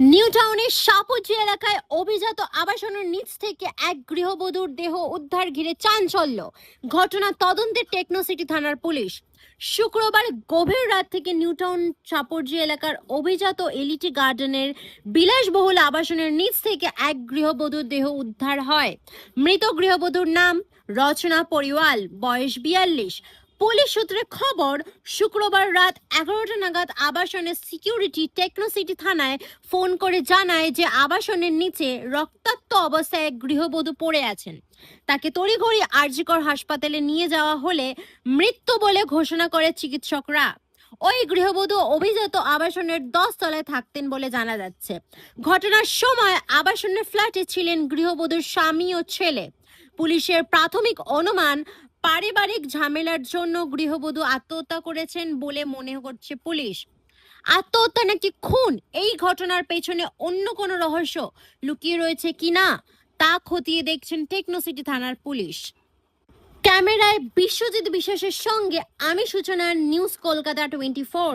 New টাউনের সাপুজি এলাকায় অভিজাত আবাসনের নিচ থেকে এক গৃহবধূর দেহ উদ্ধার ঘিরে চাঞ্চল্য। ঘটনা তদন্তে টেকনোসিটি থানার পুলিশ। শুক্রবার গভীর রাত থেকে নিউটাউন চাপড়জি এলাকার অভিজাত এলিটি গার্ডেনের বিলাসবহুল আবাসনের নিচ থেকে এক গৃহবধূর দেহ উদ্ধার হয়। মৃত গৃহবধূর নাম রচনা পরিওয়াল, বয়স বিয়াল্লিশ। পুলিশ সূত্রে খবর, শুক্রবার রাত এগারোটা নাগাদ আবাসনের সিকিউরিটি টেকনোসিটি থানায় ফোন করে জানায় যে আবাসনের নিচে রক্তাক্ত অবস্থায় গৃহবধূ পড়ে আছেন। তাকে তড়িঘড়ি আরজিকর হাসপাতালে নিয়ে যাওয়া হলে মৃত্যু বলে ঘোষণা করে চিকিৎসকরা। ওই গৃহবধূ অভিজাত আবাসনের তলায় থাকতেন বলে জানা যাচ্ছে। ঘটনার সময় আবাসনের ফ্ল্যাটে ছিলেন গৃহবধূর স্বামী ও ছেলে। পুলিশের প্রাথমিক অনুমান পারিবারিক ঝামেলার জন্য গৃহবধূ আত্মহত্যা করেছেন বলে মনে করছে পুলিশ। আত্মহত্যা নাকি খুন? এই ঘটনার পেছনে অন্য কোনো রহস্য লুকিয়ে রয়েছে কিনা তা খতিয়ে দেখছেন টেকনোসিটি থানার পুলিশ। ক্যামেরায় বিশ্বজিৎ বিশ্বাসের সঙ্গে আমি সূচনা নিউজ কলকাতা টোয়েন্টি ফোর।